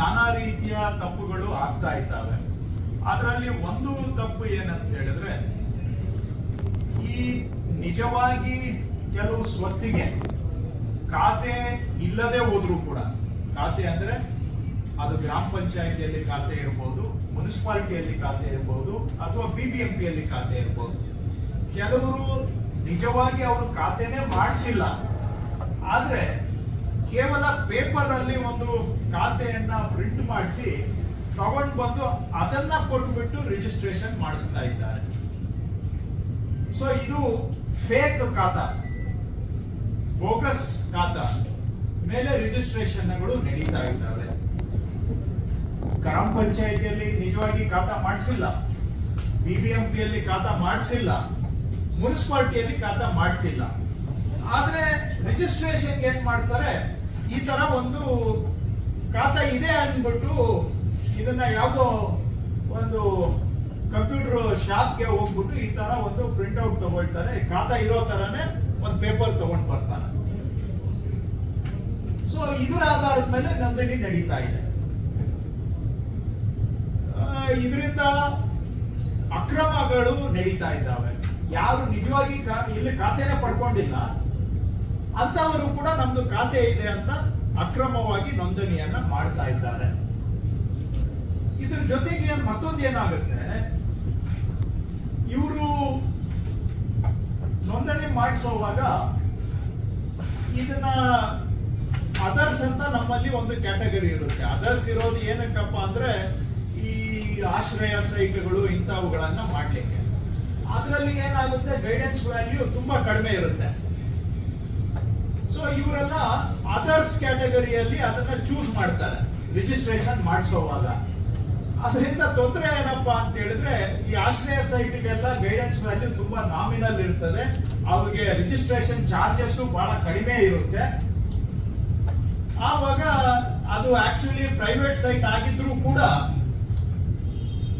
ನಾನಾ ರೀತಿಯ ತಪ್ಪುಗಳು ಆಗ್ತಾ ಇದ್ದಾವೆ. ಅದರಲ್ಲಿ ಒಂದು ತಪ್ಪು ಏನಂತ ಹೇಳಿದ್ರೆ, ಈ ನಿಜವಾಗಿ ಕೆಲವು ಸ್ವತ್ತಿಗೆ ಖಾತೆ ಇಲ್ಲದೆ ಹೋದ್ರು ಕೂಡ, ಖಾತೆ ಅಂದ್ರೆ ಅದು ಗ್ರಾಮ ಪಂಚಾಯತಿಯಲ್ಲಿ ಖಾತೆ ಇರಬಹುದು ಮುನ್ಸಿಪಾಲಿಟಿಯಲ್ಲಿ ಖಾತೆ ಇರಬಹುದು ಅಥವಾ ಬಿಬಿಎಂಪಿಯಲ್ಲಿ ಖಾತೆ ಇರಬಹುದು ಕೆಲವರು ನಿಜವಾಗಿ ಅವರು ಖಾತೆನೇ ಮಾಡಿಸಿಲ್ಲ. ಆದ್ರೆ ಕೇವಲ ಪೇಪರ್ ಅಲ್ಲಿ ಒಂದು ಖಾತೆಯನ್ನ ಪ್ರಿಂಟ್ ಮಾಡಿಸಿ ತಗೊಂಡು ಬಂದು ಅದನ್ನ ಕೊಟ್ಬಿಟ್ಟು ರಿಜಿಸ್ಟ್ರೇಷನ್ ಮಾಡಿಸ್ತಾ ಇದ್ದಾರೆ. ಸೊ ಇದು ಫೇಕ್ ಖಾತಾ. ಬೋಗಸ್ ಖಾತಾ. ಮೇಲೆ ರಿಜಿಸ್ಟ್ರೇಷನ್ಗಳು ನಡೀತಾ ಇದ್ದಾವೆ. ಗ್ರಾಮ ಪಂಚಾಯಿತಿಯಲ್ಲಿ ನಿಜವಾಗಿ ಖಾತಾ ಮಾಡಿಸಿಲ್ಲ. ಬಿಬಿಎಂಪಿಯಲ್ಲಿ ಖಾತಾ ಮಾಡಿಸಿಲ್ಲ. ಮುನ್ಸಿಪಾಲಿಟಿಯಲ್ಲಿ ಖಾತಾ ಮಾಡಿಸಿಲ್ಲ. ಆದ್ರೆ ರಿಜಿಸ್ಟ್ರೇಷನ್ ಏನ್ ಮಾಡ್ತಾರೆ? ಈ ತರ ಒಂದು ಖಾತಾ ಇದೆ ಅಂದ್ಬಿಟ್ಟು ಇದನ್ನ ಯಾವುದೋ ಒಂದು ಕಂಪ್ಯೂಟರ್ ಶಾಪ್ಗೆ ಹೋಗ್ಬಿಟ್ಟು ಈ ತರ ಒಂದು ಪ್ರಿಂಟ್ ಔಟ್ ತಗೊಳ್ತಾರೆ. ಖಾತಾ ಇರೋ ತರನೇ ಒಂದು ಪೇಪರ್ ತಗೊಂಡ್ ಬರ್ತಾನೆ ಸೊ ಇದರ ಆಧಾರದ ಮೇಲೆ ನೋಂದಣಿ ನಡೀತಾ ಇದೆ. ಇದರಿಂದ ಅಕ್ರಮಗಳು ನಡೀತಾ ಇದ್ದಾವೆ. ಯಾರು ನಿಜವಾಗಿ ಇಲ್ಲಿ ಖಾತೆನೇ ಪಡ್ಕೊಂಡಿಲ್ಲ. ಅಂತವರು ಕೂಡ ನಮ್ದು ಖಾತೆ ಇದೆ ಅಂತ ಅಕ್ರಮವಾಗಿ ನೋಂದಣಿಯನ್ನ ಮಾಡ್ತಾ ಇದ್ದಾರೆ. ಇದ್ರ ಜೊತೆಗೆ ಮತ್ತೊಂದು ಏನಾಗುತ್ತೆ? ಇವರು ನೋಂದಣಿ ಮಾಡಿಸುವಾಗ ಇದನ್ನ ಅದರ್ಸ್ ಅಂತ ನಮ್ಮಲ್ಲಿ ಒಂದು ಕ್ಯಾಟಗರಿ ಇರುತ್ತೆ. ಅದರ್ಸ್ ಇರೋದು ಏನಕ್ಕಪ್ಪ ಅಂದ್ರೆ ಈ ಆಶ್ರಯ ಸೈಟ್ಗಳು ಇಂಥವುಗಳನ್ನ ಮಾಡ್ಲಿಕ್ಕೆ. ಅದರಲ್ಲಿ ಏನಾಗುತ್ತೆ? ಗೈಡೆನ್ಸ್ ವ್ಯಾಲ್ಯೂ ತುಂಬಾ ಕಡಿಮೆ ಇರುತ್ತೆ. ಸೊ ಇವರೆಲ್ಲ ಅದರ್ಸ್ ಕ್ಯಾಟಗರಿಯಲ್ಲಿ ಅದನ್ನ ಚೂಸ್ ಮಾಡ್ತಾರೆ. ರಿಜಿಸ್ಟ್ರೇಷನ್ ಮಾಡಿಸೋವಾಗ. ಅದರಿಂದ ತೊಂದರೆ ಏನಪ್ಪಾ ಅಂತ ಹೇಳಿದ್ರೆ, ಈ ಆಶ್ರಯ ಸೈಟ್ಗೆಲ್ಲ ಗೈಡೆನ್ಸ್ ವ್ಯಾಲ್ಯೂ ತುಂಬಾ ನಾಮಿನಲ್ ಇರ್ತದೆ. ಅವ್ರಿಗೆ ರಿಜಿಸ್ಟ್ರೇಷನ್ ಚಾರ್ಜಸ್ ಬಹಳ ಕಡಿಮೆ ಇರುತ್ತೆ. ಆವಾಗ ಅದು ಆಕ್ಚುಲಿ ಪ್ರೈವೇಟ್ ಸೈಟ್ ಆಗಿದ್ರೂ ಕೂಡ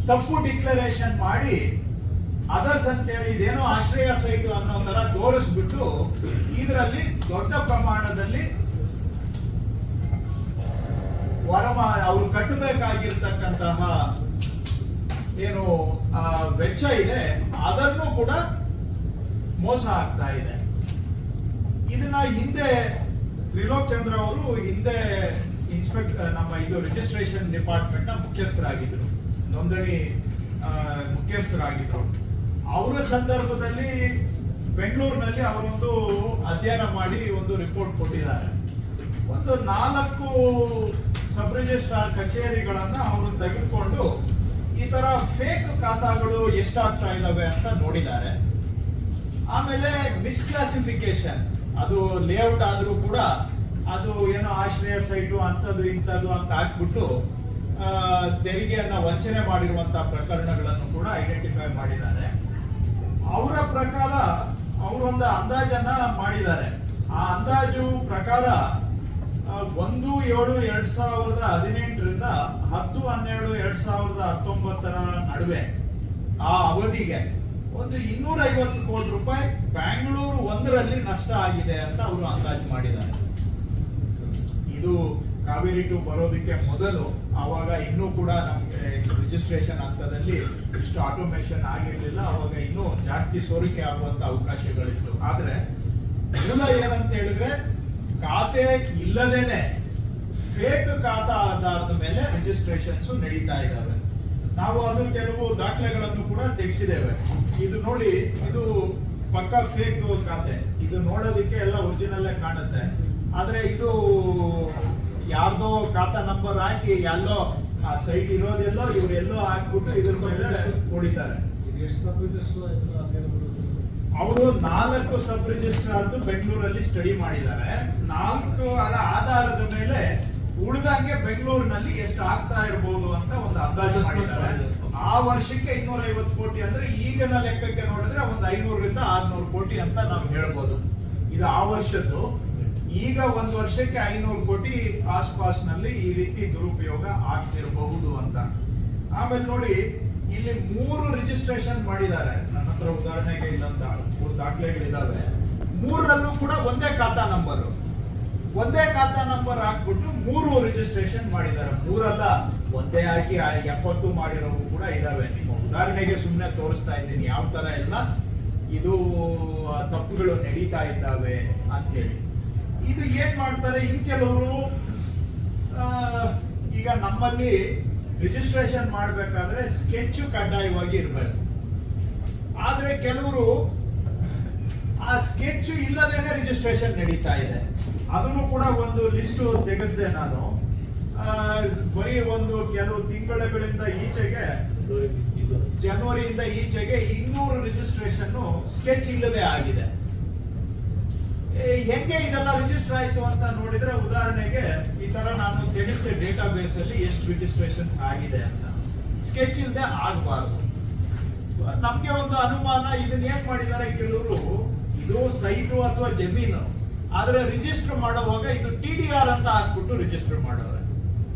ತಪ್ಪು ಡಿಕ್ಲರೇಷನ್ ಮಾಡಿ ಅದರ್ಸ್ ಅಂತ ಹೇಳಿ ಇದೇನೋ ಆಶ್ರಯ ಸೈಟು ಅನ್ನೋ ತರ ತೋರಿಸ್ಬಿಟ್ಟು ಇದರಲ್ಲಿ ದೊಡ್ಡ ಪ್ರಮಾಣದಲ್ಲಿ ವರಮ, ಅವರು ಕಟ್ಟಬೇಕಾಗಿರ್ತಕ್ಕಂತಹ ಏನು ವೆಚ್ಚ ಇದೆ, ಅದನ್ನು ಕೂಡ ಮೋಸ ಆಗ್ತಾ ಇದೆ. ಇದನ್ನ ಹಿಂದೆ ತ್ರಿಲೋಕ್ ಚಂದ್ರ ಅವರು ಹಿಂದೆ ಇನ್ಸ್ಪೆಕ್ಟ್ ನಮ್ಮ ಇದು ರಿಜಿಸ್ಟ್ರೇಷನ್ ಡಿಪಾರ್ಟ್ಮೆಂಟ್ನ ಮುಖ್ಯಸ್ಥರಾಗಿದ್ರು. ನೋಂದಣಿ ಮುಖ್ಯಸ್ಥರಾಗಿದ್ರು. ಅವರ ಸಂದರ್ಭದಲ್ಲಿ ಬೆಂಗಳೂರಿನಲ್ಲಿ ಅವರೊಂದು ಅಧ್ಯಯನ ಮಾಡಿ ಒಂದು ರಿಪೋರ್ಟ್ ಕೊಟ್ಟಿದ್ದಾರೆ. ಒಂದು ನಾಲ್ಕು ಸಬ್ ರಿಜಿಸ್ಟ್ರಾರ್ ಕಚೇರಿಗಳನ್ನ ಅವರು ತೆಗೆದುಕೊಂಡು ಈ ತರ ಫೇಕ್ ಖಾತಾಗಳು ಎಷ್ಟಾಗ್ತಾ ಇದಾವೆ ಅಂತ ನೋಡಿದ್ದಾರೆ. ಆಮೇಲೆ ಮಿಸ್ಕ್ಲಾಸಿಫಿಕೇಶನ್ ಅದು ಲೇಔಟ್ ಆದರೂ ಕೂಡ ಅದು ಏನೋ ಆಶ್ರಯ ಸೈಟು ಅಂಥದ್ದು ಇಂಥದ್ದು ಅಂತ ಹಾಕ್ಬಿಟ್ಟು ತೆರಿಗೆಯನ್ನ ವಂಚನೆ ಮಾಡಿರುವಂತಹ ಪ್ರಕರಣಗಳನ್ನು ಕೂಡ ಐಡೆಂಟಿಫೈ ಮಾಡಿದ್ದಾರೆ. ಅವರ ಪ್ರಕಾರ ಅವರೊಂದು ಅಂದಾಜನ್ನ ಮಾಡಿದ್ದಾರೆ. ಆ ಅಂದಾಜು ಪ್ರಕಾರ ಒಂದು ಏಳು ಎರಡ್ ಸಾವಿರದ ಹದಿನೆಂಟರಿಂದ ಹತ್ತು ಹನ್ನೆರಡು ಎರಡ್ ಸಾವಿರದ ಹತ್ತೊಂಬತ್ತರ ನಡುವೆ ಆ ಅವಧಿಗೆ ಒಂದು ಇನ್ನೂರ ಐವತ್ತು ಕೋಟಿ ರೂಪಾಯಿ ಬ್ಯಾಂಗ್ಳೂರು ಒಂದರಲ್ಲಿ ನಷ್ಟ ಆಗಿದೆ ಅಂತ ಅವರು ಅಂದಾಜು ಮಾಡಿದ್ದಾರೆ. ಇದು ಕಾವೇರಿ ಟು ಬರೋದಕ್ಕೆ ಮೊದಲು ಆವಾಗ ಇನ್ನೂ ಕೂಡ ನಮಗೆ ರಿಜಿಸ್ಟ್ರೇಷನ್ ಹಂತದಲ್ಲಿ ಇಷ್ಟು ಆಟೋಮೇಶನ್ ಆಗಿರ್ಲಿಲ್ಲ ಅವಾಗ ಇನ್ನೂ ಜಾಸ್ತಿ ಸೋರಿಕೆ ಆಗುವಂತ ಅವಕಾಶಗಳಿತ್ತು. ಆದ್ರೆ ಮೂಲ ಏನಂತ ಹೇಳಿದ್ರೆ, ಖಾತೆ ಇಲ್ಲದೇನೆ ಫೇಕ್ ಖಾತಾ ಆಧಾರದ ಮೇಲೆ ರಿಜಿಸ್ಟ್ರೇಷನ್ಸ್ ನಡೀತಾ ಇದ್ದಾವೆ ನಾವು ಅದು ಕೆಲವು ದಾಖಲೆಗಳನ್ನು ಕೂಡ ತೆಗೆಸಿದ್ದೇವೆ. ಇದು ನೋಡಿ, ಇದು ಪಕ್ಕ ಫೇಕ್ ಖಾತೆ. ಇದು ನೋಡೋದಕ್ಕೆ ಎಲ್ಲ ಒರಿಜಿನಲ್ ಕಾಣುತ್ತೆ. ಆದರೆ ಇದು ಯಾರ್ದೋ ಖಾತಾ ನಂಬರ್ ಹಾಕಿ ಎಲ್ಲೋ ಆ ಸೈಟ್ ಇರೋದೆಲ್ಲೋ ಇವ್ರು ಎಲ್ಲೋ ಹಾಕ್ಬಿಟ್ಟು ಇದ್ರ ಮೇಲೆ ಹೊಡಿತಾರೆ ಅವರು ನಾಲ್ಕು ಸಬ್ ರಿಜಿಸ್ಟರ್ ರಿಜಿಸ್ಟ್ರಾರ್ ಬೆಂಗಳೂರಲ್ಲಿ ಸ್ಟಡಿ ಮಾಡಿದ್ದಾರೆ. ನಾಲ್ಕು ಅದರ ಆಧಾರದ ಮೇಲೆ ಉಳಿದಂಗೆ ಬೆಂಗಳೂರಿನಲ್ಲಿ ಎಷ್ಟು ಆಗ್ತಾ ಇರಬಹುದು ಅಂತ ಒಂದು ಅಂದಾಜು ಮಾಡಿದ್ದಾರೆ. ಆ ವರ್ಷಕ್ಕೆ ಇನ್ನೂರ ಐವತ್ತು ಕೋಟಿ ಅಂದ್ರೆ ಈಗಿನ ಲೆಕ್ಕಕ್ಕೆ ನೋಡಿದ್ರೆ ಒಂದು ಐನೂರರಿಂದ ಆರ್ನೂರು ಕೋಟಿ ಅಂತ ನಾವು ಹೇಳ್ಬೋದು. ಇದು ಆ ವರ್ಷದ್ದು. ಈಗ ಒಂದು ವರ್ಷಕ್ಕೆ ಐನೂರು ಕೋಟಿ ಆಸ್ಪಾಸ್ನಲ್ಲಿ ಈ ರೀತಿ ದುರುಪಯೋಗ ಆಗ್ತಿರಬಹುದು ಅಂತ. ಆಮೇಲೆ ನೋಡಿ, ಇಲ್ಲಿ ಮೂರು ರಿಜಿಸ್ಟ್ರೇಷನ್ ಮಾಡಿದ್ದಾರೆ. ನನ್ನ ಹತ್ರ ಉದಾಹರಣೆಗೆ ಇಲ್ಲಂತ ಮೂರು ದಾಖಲೆಗಳಿದಾವೆ. ಮೂರರಲ್ಲೂ ಕೂಡ ಒಂದೇ ಖಾತಾ ನಂಬರ್ ಒಂದೇ ಖಾತಾ ನಂಬರ್ ಹಾಕ್ಬಿಟ್ಟು ಮೂರು ರಿಜಿಸ್ಟ್ರೇಷನ್ ಮಾಡಿದ್ದಾರೆ. ಮೂರಲ್ಲ, ಒಂದೇ ಹಾಕಿ ಎಪ್ಪತ್ತು ಮಾಡಿರೋವು ಕೂಡ ಇದಾವೆ. ನಿಮ್ಮ ಉದಾಹರಣೆಗೆ ಸುಮ್ಮನೆ ತೋರಿಸ್ತಾ ಇದ್ದೀನಿ. ಯಾವ ತರ ಎಲ್ಲ ಇದು ತಪ್ಪುಗಳು ನಡೀತಾ ಇದ್ದಾವೆ ಅಂತೇಳಿ. ಇದು ಏನ್ ಮಾಡ್ತಾರೆ? ಇನ್ ಕೆಲವರು ಈಗ ನಮ್ಮಲ್ಲಿ ರಿಜಿಸ್ಟ್ರೇಷನ್ ಮಾಡ್ಬೇಕಾದ್ರೆ ಸ್ಕೆಚ್ ಕಡ್ಡಾಯವಾಗಿ ಇರಬೇಕು. ಆದ್ರೆ ಕೆಲವರು ಆ ಸ್ಕೆಚ್ ಇಲ್ಲದೇನೆ ರಿಜಿಸ್ಟ್ರೇಷನ್ ನಡೀತಾ ಇದೆ. ಅದನ್ನು ಕೂಡ ಒಂದು ಲಿಸ್ಟ್ ತೆಗೆಸ್ದೆ ನಾನು. ಬರೀ ಒಂದು ಕೆಲವು ತಿಂಗಳುಗಳಿಂದ ಈಚೆಗೆ ಜನವರಿಯಿಂದ ಈಚೆಗೆ ಇನ್ನೂರು ರಿಜಿಸ್ಟ್ರೇಷನ್ ಸ್ಕೆಚ್ ಇಲ್ಲದೆ ಆಗಿದೆ. ಹೆಂಗೆ ಇದೆಲ್ಲ ರಿಜಿಸ್ಟರ್ ಆಯ್ತು ಅಂತ ನೋಡಿದ್ರೆ ಉದಾಹರಣೆಗೆ ಈ ತರ ನಾನು ತೆಗೆಸಿದೆ ಡೇಟಾ ಬೇಸ್ ಅಲ್ಲಿ ಎಷ್ಟು ರಿಜಿಸ್ಟ್ರೇಷನ್ಸ್ ಆಗಿದೆ ಅಂತ. ಸ್ಕೆಚ್ ಇಲ್ಲದೆ ಆಗಬಾರ್ದು. ನಮ್ಗೆ ಒಂದು ಅನುಮಾನ, ಇದನ್ನ ಏನ್ ಮಾಡಿದ್ದಾರೆ ಕೆಲವರು? ಇದು ಸೈಟು ಅಥವಾ ಜಮೀನು. ಆದ್ರೆ ರಿಜಿಸ್ಟರ್ ಮಾಡುವಾಗ ಇದು ಟಿ ಡಿ ಆರ್ ಅಂತ ಹಾಕ್ಬಿಟ್ಟು ರಿಜಿಸ್ಟರ್ ಮಾಡೋರೆ.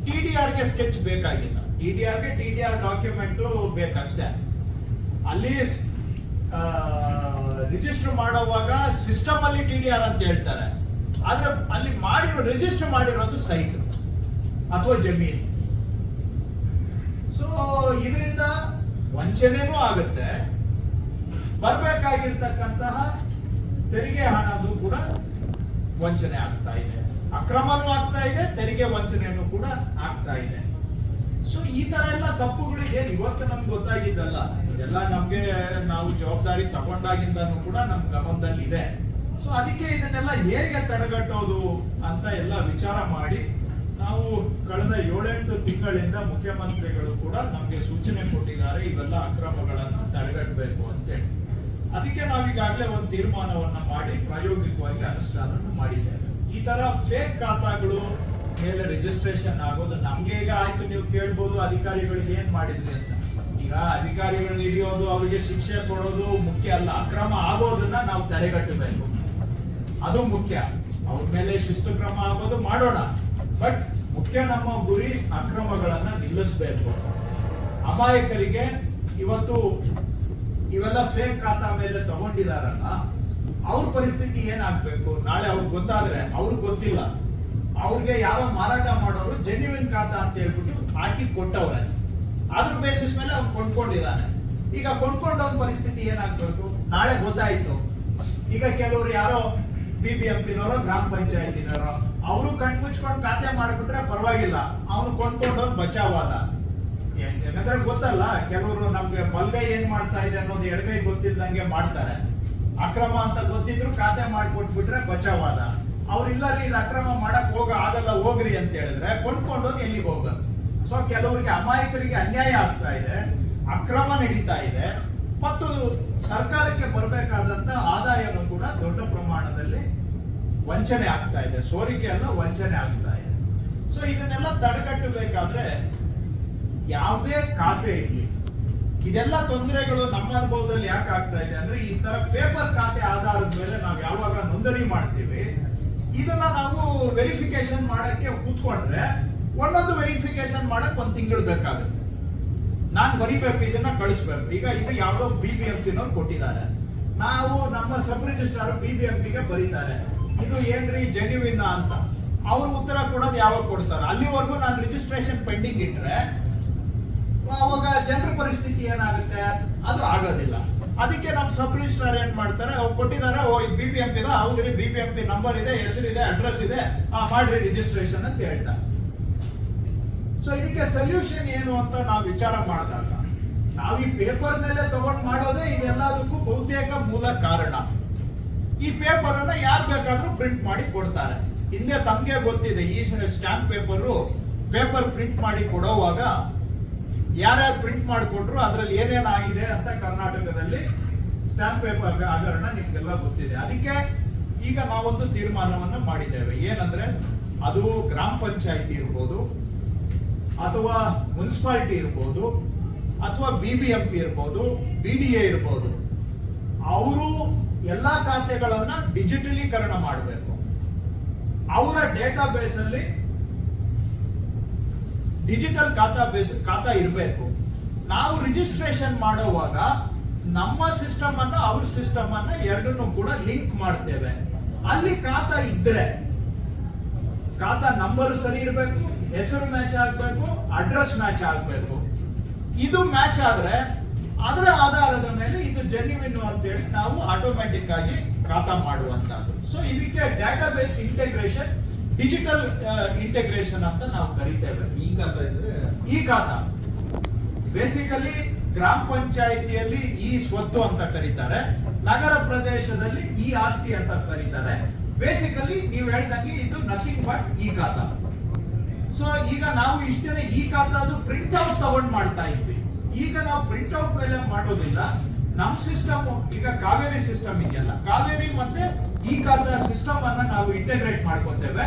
ಟಿ ಡಿ ಗೆ ಸ್ಕೆಚ್ ಬೇಕಾಗಿಲ್ಲ. ಟಿ ಡಿ ಗೆ ಟಿ ಡಿ ಆರ್ ಡಾಕ್ಯುಮೆಂಟು ಬೇಕಷ್ಟೇ. ಅಲ್ಲಿ ರಿಜಿಸ್ಟರ್ ಮಾಡುವಾಗ ಸಿಸ್ಟಮ್ ಅಲ್ಲಿ ಟಿ ಡಿ ಆರ್ ಅಂತ ಹೇಳ್ತಾರೆ. ಆದ್ರೆ ಅಲ್ಲಿ ಮಾಡಿರೋ ರಿಜಿಸ್ಟರ್ ಮಾಡಿರೋದು ಸೈಟ್ ಅಥವಾ ಜಮೀನು. ಸೊ ಇದರಿಂದ ವಂಚನೆನೂ ಆಗುತ್ತೆ. ಬರ್ಬೇಕಾಗಿರ್ತಕ್ಕಂತಹ ತೆರಿಗೆ ಹಣದ್ದು ಕೂಡ ವಂಚನೆ ಆಗ್ತಾ ಇದೆ. ಅಕ್ರಮನೂ ಆಗ್ತಾ ಇದೆ, ತೆರಿಗೆ ವಂಚನೆಯನ್ನು ಕೂಡ ಆಗ್ತಾ ಇದೆ. ಸೊ ಈ ತರ ಎಲ್ಲ ತಪ್ಪುಗಳಿಗೆ ಇವತ್ತು ನಮ್ಗೆ ಗೊತ್ತಾಗಿದ್ದಲ್ಲ. ಇದೆಲ್ಲ ನಮಗೆ ನಾವು ಜವಾಬ್ದಾರಿ ತಗೊಂಡಾಗಿಂದನು ಕೂಡ ನಮ್ಮ ಗಮನದಲ್ಲಿ ಇದೆ ಸೊ ಅದಕ್ಕೆ ಇದನ್ನೆಲ್ಲ ಹೇಗೆ ತಡೆಗಟ್ಟೋದು ಅಂತ ಎಲ್ಲ ವಿಚಾರ ಮಾಡಿ ನಾವು ಕಳೆದ ಏಳೆಂಟು ತಿಂಗಳಿಂದ ಮುಖ್ಯಮಂತ್ರಿಗಳು ಕೂಡ ನಮಗೆ ಸೂಚನೆ ಕೊಟ್ಟಿದ್ದಾರೆ, ಇವೆಲ್ಲ ಅಕ್ರಮಗಳನ್ನು ತಡೆಗಟ್ಟಬೇಕು ಅಂತೇಳಿ. ಅದಕ್ಕೆ ನಾವೀಗಾಗಲೇ ಒಂದು ತೀರ್ಮಾನವನ್ನು ಮಾಡಿ, ಪ್ರಾಯೋಗಿಕವಾಗಿ ಅನುಷ್ಠಾನವನ್ನು ಮಾಡಿದ್ದೇವೆ. ಈ ತರ ಫೇಕ್ ಖಾತಾಗಳು ಮೇಲೆ ರಿಜಿಸ್ಟ್ರೇಷನ್ ಆಗೋದು ನಮ್ಗೆ ಈಗ ಆಯ್ತು, ನೀವು ಕೇಳ್ಬೋದು ಅಧಿಕಾರಿಗಳಿಗೆ ಏನ್ ಮಾಡಿದ್ರಿ ಅಂತ. ಈಗ ಅಧಿಕಾರಿಗಳನ್ನ ಹಿಡಿಯೋದು, ಅವರಿಗೆ ಶಿಕ್ಷೆ ಕೊಡೋದು ಮುಖ್ಯ ಅಲ್ಲ. ಅಕ್ರಮ ಆಗೋದನ್ನ ನಾವು ತಡೆಗಟ್ಟಬೇಕು. ಅದು ಮುಖ್ಯ. ಅವ್ರ ಮೇಲೆ ಶಿಸ್ತು ಕ್ರಮ ಆಗೋದು ಮಾಡೋಣ. ಬಟ್ ಮುಖ್ಯ ನಮ್ಮ ಗುರಿ ಅಕ್ರಮಗಳನ್ನ ನಿಲ್ಲಿಸಬೇಕು. ಅಮಾಯಕರಿಗೆ ಇವತ್ತು ಇವೆಲ್ಲ ಫೇಕ್ ಖಾತಾ ಮೇಲೆ ತಗೊಂಡಿದಾರಲ್ಲ, ಅವ್ರ ಪರಿಸ್ಥಿತಿ ಏನಾಗ್ಬೇಕು? ನಾಳೆ ಅವ್ರಿಗೆ ಗೊತ್ತಾದ್ರೆ ಅವ್ರಿಗೆ ಗೊತ್ತಿಲ್ಲ. ಅವ್ರಿಗೆ ಯಾರೋ ಮಾರಾಟ ಮಾಡೋರು ಜೆನ್ಯುವಿನ್ ಖಾತಾ ಅಂತ ಹೇಳ್ಬಿಟ್ಟು ಹಾಕಿ ಕೊಟ್ಟವ್ರೆ. ಅದ್ರ ಬೇಸಿಸ್ ಮೇಲೆ ಅವ್ನು ಕೊಂಡ್ಕೊಂಡಿದ್ದಾನೆ. ಈಗ ಕೊಂಡ್ಕೊಂಡವ್ ಪರಿಸ್ಥಿತಿ ಏನಾಗ್ಬೇಕು? ನಾಳೆ ಗೊತ್ತಾಯ್ತು. ಈಗ ಕೆಲವರು ಯಾರೋ ಬಿ ಬಿ ಎಂ ಪಿನವರೋ ಗ್ರಾಮ ಪಂಚಾಯತಿನವರೋ, ಅವರು ಕಣ್ಮುಚ್ಕೊಂಡು ಖಾತೆ ಮಾಡಿಬಿಟ್ರೆ ಪರವಾಗಿಲ್ಲ. ಅವನು ಕೊಂಡ್ಕೊಂಡವ್ನು ಬಚಾವಾದ. ಯಾಕಂದ್ರೆ ಗೊತ್ತಲ್ಲ, ಕೆಲವರು ನಮ್ಗೆ ಬಲ್ಗೈ ಏನ್ ಮಾಡ್ತಾ ಇದೆ ಅನ್ನೋದು ಎಡಗೈ ಗೊತ್ತಿದ್ದಂಗೆ ಮಾಡ್ತಾರೆ. ಅಕ್ರಮ ಅಂತ ಗೊತ್ತಿದ್ರು ಖಾತೆ ಮಾಡಿಕೊಟ್ಬಿಟ್ರೆ ಬಚಾವಾದ. ಅವ್ರಿಲ್ಲ ರೀ ಇದು ಅಕ್ರಮ ಮಾಡಕ್ ಹೋಗ ಆಗಲ್ಲ ಹೋಗ್ರಿ ಅಂತ ಹೇಳಿದ್ರೆ ಕೊಂಡ್ಕೊಂಡೋಗಿ ಎಲ್ಲಿಗೆ ಹೋಗೋದು ಸೊ ಕೆಲವರಿಗೆ ಅಮಾಯಕರಿಗೆ ಅನ್ಯಾಯ ಆಗ್ತಾ ಇದೆ, ಅಕ್ರಮ ನಡೀತಾ ಇದೆ, ಮತ್ತು ಸರ್ಕಾರಕ್ಕೆ ಬರಬೇಕಾದಂತ ಆದಾಯನೂ ಕೂಡ ದೊಡ್ಡ ಪ್ರಮಾಣದಲ್ಲಿ ವಂಚನೆ ಆಗ್ತಾ ಇದೆ, ಸೋರಿಕೆ ಅಲ್ಲ, ವಂಚನೆ ಆಗ್ತಾ ಇದೆ. ಸೊ ಇದನ್ನೆಲ್ಲ ತಡೆಗಟ್ಟಬೇಕಾದ್ರೆ ಯಾವುದೇ ಖಾತೆ ಇರಲಿ. ಇದೆಲ್ಲ ತೊಂದರೆಗಳು ನಮ್ಮ ಅನುಭವದಲ್ಲಿ ಯಾಕೆ ಆಗ್ತಾ ಇದೆ ಅಂದ್ರೆ, ಈ ತರ ಪೇಪರ್ ಖಾತೆ ಆಧಾರದ ಮೇಲೆ ನಾವು ಯಾವಾಗ ನೋಂದಣಿ ಮಾಡ್ತೀವಿ, ಇದನ್ನ ನಾವು ವೆರಿಫಿಕೇಶನ್ ಮಾಡಕ್ಕೆ ಕೂತ್ಕೊಂಡ್ರೆ ಒಂದೊಂದು ವೆರಿಫಿಕೇಶನ್ ಮಾಡಕ್ ಒಂದ್ ತಿಂಗಳು ಬೇಕಾಗುತ್ತೆ. ನಾನು ಬರಿಬೇಕು, ಇದನ್ನ ಕಳಿಸ್ಬೇಕು. ಈಗ ಇದು ಯಾವುದೋ ಬಿ ಬಿ ಎಂ ಪಿನವ್ರು ಕೊಟ್ಟಿದ್ದಾರೆ. ನಾವು ನಮ್ಮ sub registrar B B M ಪಿಗೆ ಬರೀತಾರೆ. ಇದು ಏನ್ರಿ ಜೆನ್ಯುವಿನ್ ಅಂತ. ಅವ್ರು ಉತ್ತರ ಕೊಡೋದು ಯಾವಾಗ ಕೊಡ್ತಾರೆ? ಅಲ್ಲಿವರೆಗೂ ನಾನು ರಿಜಿಸ್ಟ್ರೇಷನ್ ಪೆಂಡಿಂಗ್ ಇಟ್ರೆ, ಅವಾಗ ಜನರ ಪರಿಸ್ಥಿತಿ ಏನಾಗುತ್ತೆ? ಅದು ಆಗೋದಿಲ್ಲ. ಅದಕ್ಕೆ ನಮ್ಮ ಸಬ್ ರಿಜಿಸ್ಟ್ರಾರ್ ಏನ್ ಮಾಡ್ತಾರೆ? ಅವ್ರು ಕೊಟ್ಟಿದ್ದಾರೆ, ಓ, ಇದು ಬಿ ಬಿ ಎಂ ಪಿ ಹೌದ್ರಿ B B M P number ಇದೆ, ಹೆಸರಿದೆ ಅಡ್ರೆಸ್ ಇದೆ. ಮಾಡ್ರಿ ರಿಜಿಸ್ಟ್ರೇಷನ್ ಅಂತ ಹೇಳ್ತಾರೆ. ಸೊ ಇದಕ್ಕೆ ಸೊಲ್ಯೂಷನ್ ಏನು ಅಂತ ನಾವು ವಿಚಾರ ಮಾಡಿದಾಗ, ನಾವು ಈ ಪೇಪರ್ ಮೇಲೆ ತಗೊಂಡು ಮಾಡೋದೇ ಇದೆಲ್ಲದಕ್ಕೂ ಬಹುತೇಕ ಮೂಲ ಕಾರಣ. ಈ ಪೇಪರ್ ಅನ್ನ ಯಾರು ಬೇಕಾದ್ರೂ ಪ್ರಿಂಟ್ ಮಾಡಿ ಕೊಡ್ತಾರೆ. ಹಿಂದೆ ತಮಗೆ ಗೊತ್ತಿದೆ, ಈ ಸ್ಟಾಂಪ್ ಪೇಪರು ಪೇಪರ್ ಪ್ರಿಂಟ್ ಮಾಡಿ ಕೊಡೋವಾಗ ಯಾರ್ಯಾರು ಪ್ರಿಂಟ್ ಮಾಡಿಕೊಟ್ರು, ಅದರಲ್ಲಿ ಏನೇನಾಗಿದೆ ಅಂತ ಕರ್ನಾಟಕದಲ್ಲಿ ಸ್ಟಾಂಪ್ ಪೇಪರ್ ಹಗರಣ ನಿಮ್ಗೆಲ್ಲ ಗೊತ್ತಿದೆ. ಅದಕ್ಕೆ ಈಗ ನಾವೊಂದು ತೀರ್ಮಾನವನ್ನು ಮಾಡಿದ್ದೇವೆ. ಏನಂದ್ರೆ, ಅದು ಗ್ರಾಮ ಪಂಚಾಯಿತಿ ಇರ್ಬೋದು ಅಥವಾ ಮುನ್ಸಿಪಾಲಿಟಿ ಇರ್ಬೋದು ಅಥವಾ ಬಿ ಬಿ ಎಂ ಪಿ ಇರ್ಬೋದು ಬಿ ಡಿ ಎ ಇರ್ಬೋದು, ಅವರು ಎಲ್ಲ ಖಾತೆಗಳನ್ನು ಡಿಜಿಟಲೀಕರಣ ಮಾಡಬೇಕು. ಅವರ ಡೇಟಾ ಬೇಸಲ್ಲಿ ಡಿಜಿಟಲ್ ಖಾತಾ ಬೇಸ್, ಖಾತಾ ಇರಬೇಕು. ನಾವು ರಿಜಿಸ್ಟ್ರೇಷನ್ ಮಾಡುವಾಗ ನಮ್ಮ ಸಿಸ್ಟಮ್ ಅನ್ನ ಅವ್ರ ಸಿಸ್ಟಮ್ ಅನ್ನ ಎರಡನ್ನೂ ಕೂಡ ಲಿಂಕ್ ಮಾಡ್ತೇವೆ. ಅಲ್ಲಿ ಖಾತಾ ಇದ್ರೆ, ಖಾತಾ ನಂಬರ್ ಸರಿ ಇರಬೇಕು ಹೆಸರು ಮ್ಯಾಚ್ ಆಗಬೇಕು ಅಡ್ರೆಸ್ ಮ್ಯಾಚ್ ಆಗಬೇಕು. ಇದು ಮ್ಯಾಚ್ ಆದರೆ ಅದರ ಆಧಾರದ ಮೇಲೆ ಇದು ಜೆನ್ಯುವಿನ್ ಅಂತೇಳಿ ನಾವು ಆಟೋಮ್ಯಾಟಿಕ್ ಆಗಿ ಖಾತಾ ಮಾಡುವಂತದ್ದು ಸೊ ಇದಕ್ಕೆ data base integration digital integration ಅಂತ ನಾವು ಕರಿತೇವೆ. ಈ ಖಾತಾ ಇದ್ರೆ ಈ ಖಾತಾ. ಬೇಸಿಕಲಿ ಗ್ರಾಮ ಪಂಚಾಯಿತಿಯಲ್ಲಿ ಈ ಸ್ವತ್ತು ಅಂತ ಕರೀತಾರೆ. ನಗರ ಪ್ರದೇಶದಲ್ಲಿ ಈ ಆಸ್ತಿ ಅಂತ ಕರೀತಾರೆ. ಬೇಸಿಕಲಿ ನೀವು ಹೇಳ್ದಂಗೆ ಇದು ನಥಿಂಗ್ ಬಟ್ ಈ ಖಾತಾ. ಸೊ ಈಗ ನಾವು ಇಷ್ಟೇ ಈ ಖಾತಾದು ಪ್ರಿಂಟ್ ಔಟ್ ತಗೊಂಡ್ ಮಾಡ್ತಾ ಇದ್ವಿ. ಈಗ ನಾವು ಪ್ರಿಂಟ್ ಔಟ್ ಮೇಲೆ ಮಾಡೋದಿಲ್ಲ. ನಮ್ಮ ಸಿಸ್ಟಮ್ ಈಗ ಕಾವೇರಿ ಸಿಸ್ಟಮ್ ಇದೆಯಲ್ಲ. ಕಾವೇರಿ ಮತ್ತೆ ಈ ಕಾಲದ ಸಿಸ್ಟಮ್ ಅನ್ನ ನಾವು ಇಂಟಗ್ರೇಟ್ ಮಾಡ್ಕೊತೇವೆ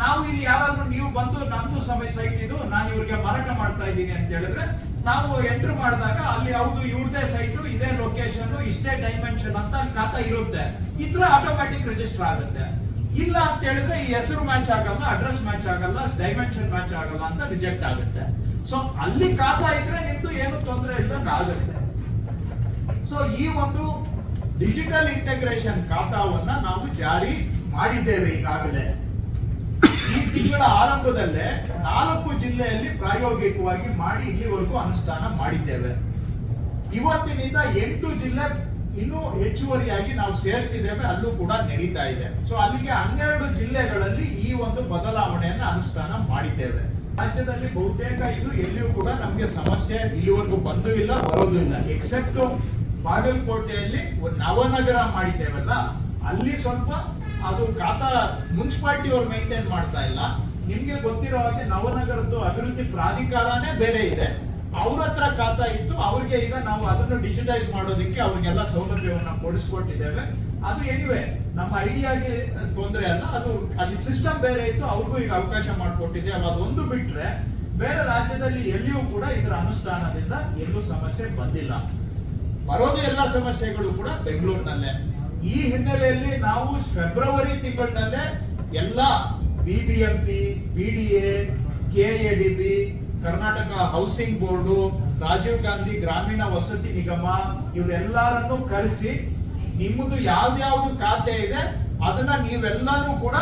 ನಾವು ಇಲ್ಲಿ ಯಾರಾದ್ರೂ ನೀವು ಬಂದು ನಂದು ಸಮಯ ಸೈಟ್ ಇದು, ನಾನು ಇವ್ರಿಗೆ ಮಾರಾಟ ಮಾಡ್ತಾ ಇದ್ದೀನಿ ಅಂತ ಹೇಳಿದ್ರೆ, ನಾವು ಎಂಟ್ರ್ ಮಾಡಿದಾಗ ಅಲ್ಲಿ ಹೌದು, ಇವ್ರದೇ ಸೈಟು ಇದೇ ಲೊಕೇಶನ್ ಇಷ್ಟೇ ಡೈಮೆನ್ಷನ್ ಅಂತ ಖಾತಾ ಇರುತ್ತೆ. ಇದ್ರ ಆಟೋಮ್ಯಾಟಿಕ್ ರಿಜಿಸ್ಟರ್ ಆಗುತ್ತೆ. ಇಲ್ಲ ಅಂತ ಹೇಳಿದ್ರೆ ಈ ಹೆಸರು ಮ್ಯಾಚ್ ಆಗಲ್ಲ ಅಡ್ರೆಸ್ ಮ್ಯಾಚ್ ಆಗಲ್ಲ ಡೈಮೆನ್ಷನ್ ಮ್ಯಾಚ್ ಆಗಲ್ಲ ಅಂತ ರಿಜೆಕ್ಟ್ ಆಗುತ್ತೆ. ಸೊ ಅಲ್ಲಿ ಖಾತಾ ಇದ್ರೆ ನಿಮ್ದು ಏನು ತೊಂದರೆ ಇಲ್ಲ ಆಗುತ್ತೆ ಸೊ ಈ ಒಂದು ಡಿಜಿಟಲ್ ಇಂಟಗ್ರೇಷನ್ ಖಾತಾವನ್ನ ನಾವು ಜಾರಿ ಮಾಡಿದ್ದೇವೆ ಈಗಾಗಲೇ. ಈ ತಿಂಗಳ ಆರಂಭದಲ್ಲೇ ನಾಲ್ಕು ಜಿಲ್ಲೆಯಲ್ಲಿ ಪ್ರಾಯೋಗಿಕವಾಗಿ ಮಾಡಿ ಇಲ್ಲಿವರೆಗೂ ಅನುಷ್ಠಾನ ಮಾಡಿದ್ದೇವೆ. ಇವತ್ತಿನಿಂದ ಎಂಟು ಜಿಲ್ಲೆ ಇನ್ನೂ ಹೆಚ್ಚುವರಿಯಾಗಿ ನಾವು ಸೇರಿಸಿದ್ದೇವೆ, ಅಲ್ಲೂ ಕೂಡ ನಡೀತಾ ಇದೆ. ಸೊ ಅಲ್ಲಿಗೆ ಹನ್ನೆರಡು ಜಿಲ್ಲೆಗಳಲ್ಲಿ ಈ ಒಂದು ಬದಲಾವಣೆಯನ್ನ ಅನುಷ್ಠಾನ ಮಾಡಿದ್ದೇವೆ. ರಾಜ್ಯದಲ್ಲಿ ಬಹುತೇಕ ಇದು ಎಲ್ಲಿಯೂ ಕೂಡ ನಮಗೆ ಸಮಸ್ಯೆ ಇಲ್ಲಿವರೆಗೂ ಬಂದೂ ಇಲ್ಲ, ಬರೋದು ಇಲ್ಲ. ಎಕ್ಸೆಪ್ಟ್ ಬಾಗಲಕೋಟೆಯಲ್ಲಿ ನವನಗರ ಮಾಡಿದ್ದೇವಲ್ಲ, ಅಲ್ಲಿ ಸ್ವಲ್ಪ ಅದು ಖಾತಾ ಮುನ್ಸಿಪಾಲಿಟಿ ಅವ್ರು ಮೇಂಟೈನ್ ಮಾಡ್ತಾ ಇಲ್ಲ. ನಿಮ್ಗೆ ಗೊತ್ತಿರೋ ಹಾಗೆ ನವನಗರದ್ದು ಅಭಿವೃದ್ಧಿ ಪ್ರಾಧಿಕಾರನೇ ಬೇರೆ ಇದೆ. ಅವ್ರ ಹತ್ರ ಖಾತಾ ಇತ್ತು, ಅವ್ರಿಗೆ ಈಗ ನಾವು ಅದನ್ನು ಡಿಜಿಟೈಸ್ ಮಾಡೋದಕ್ಕೆ ಅವ್ರಿಗೆಲ್ಲ ಸೌಲಭ್ಯವನ್ನ ಕೊಡಿಸ್ಕೊಟ್ಟಿದ್ದೇವೆ. ಅದು ಎನಿವೆ ನಮ್ಮ ಐಡಿಯಾಗೆ ತೊಂದರೆ ಅಲ್ಲ, ಅದು ಅಲ್ಲಿ ಸಿಸ್ಟಮ್ ಬೇರೆ ಇತ್ತು, ಅವ್ರಿಗೂ ಈಗ ಅವಕಾಶ ಮಾಡಿಕೊಟ್ಟಿದೆ. ಅದೊಂದು ಬಿಟ್ರೆ ಬೇರೆ ರಾಜ್ಯದಲ್ಲಿ ಎಲ್ಲಿಯೂ ಕೂಡ ಇದರ ಅನುಷ್ಠಾನದಿಂದ ಎಲ್ಲೂ ಸಮಸ್ಯೆ ಬಂದಿಲ್ಲ. ಬರೋದು ಎಲ್ಲ ಸಮಸ್ಯೆಗಳು ಕೂಡ ಬೆಂಗಳೂರಿನಲ್ಲೇ. ಈ ಹಿನ್ನೆಲೆಯಲ್ಲಿ ನಾವು ಫೆಬ್ರವರಿ ತಿಂಗಳಿನಲ್ಲೇ ಎಲ್ಲ BBMP BDA KIADB Karnataka housing board Rajiv Gandhi ಗ್ರಾಮೀಣ ವಸತಿ ನಿಗಮ, ಇವರೆಲ್ಲರನ್ನು ಕರೆಸಿ ನಿಮ್ಮದು ಯಾವ್ದಾವ್ದು ಖಾತೆ ಇದೆ, ಅದನ್ನ ನೀವೆಲ್ಲಾನು ಕೂಡ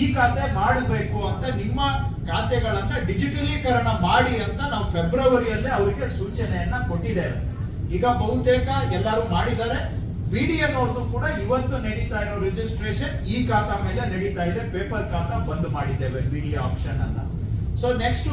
ಈ ಖಾತೆ ಮಾಡಬೇಕು ಅಂತ ನಿಮ್ಮ ಖಾತೆಗಳನ್ನ ಡಿಜಿಟಲೀಕರಣ ಮಾಡಿ ಅಂತ ನಾವು ಫೆಬ್ರವರಿಯಲ್ಲೇ ಅವರಿಗೆ ಸೂಚನೆಯನ್ನ ಕೊಟ್ಟಿದ್ದೇವೆ. ಈಗ ಬಹುತೇಕ ಎಲ್ಲರೂ ಮಾಡಿದ್ದಾರೆ. ಬಿಡಿಎನವ್ರದ್ದು ಕೂಡ ಇವತ್ತು ನಡೀತಾ ಇರೋ ರಿಜಿಸ್ಟ್ರೇಷನ್ ಈ ಖಾತಾ ಮೇಲೆ ನಡೀತಾ ಇದೆ. ಪೇಪರ್ ಖಾತಾ ಬಂದ್ ಮಾಡಿದ್ದೇವೆ ಬಿಡಿಎ ಆಪ್ಷನ್ ಅನ್ನ. So next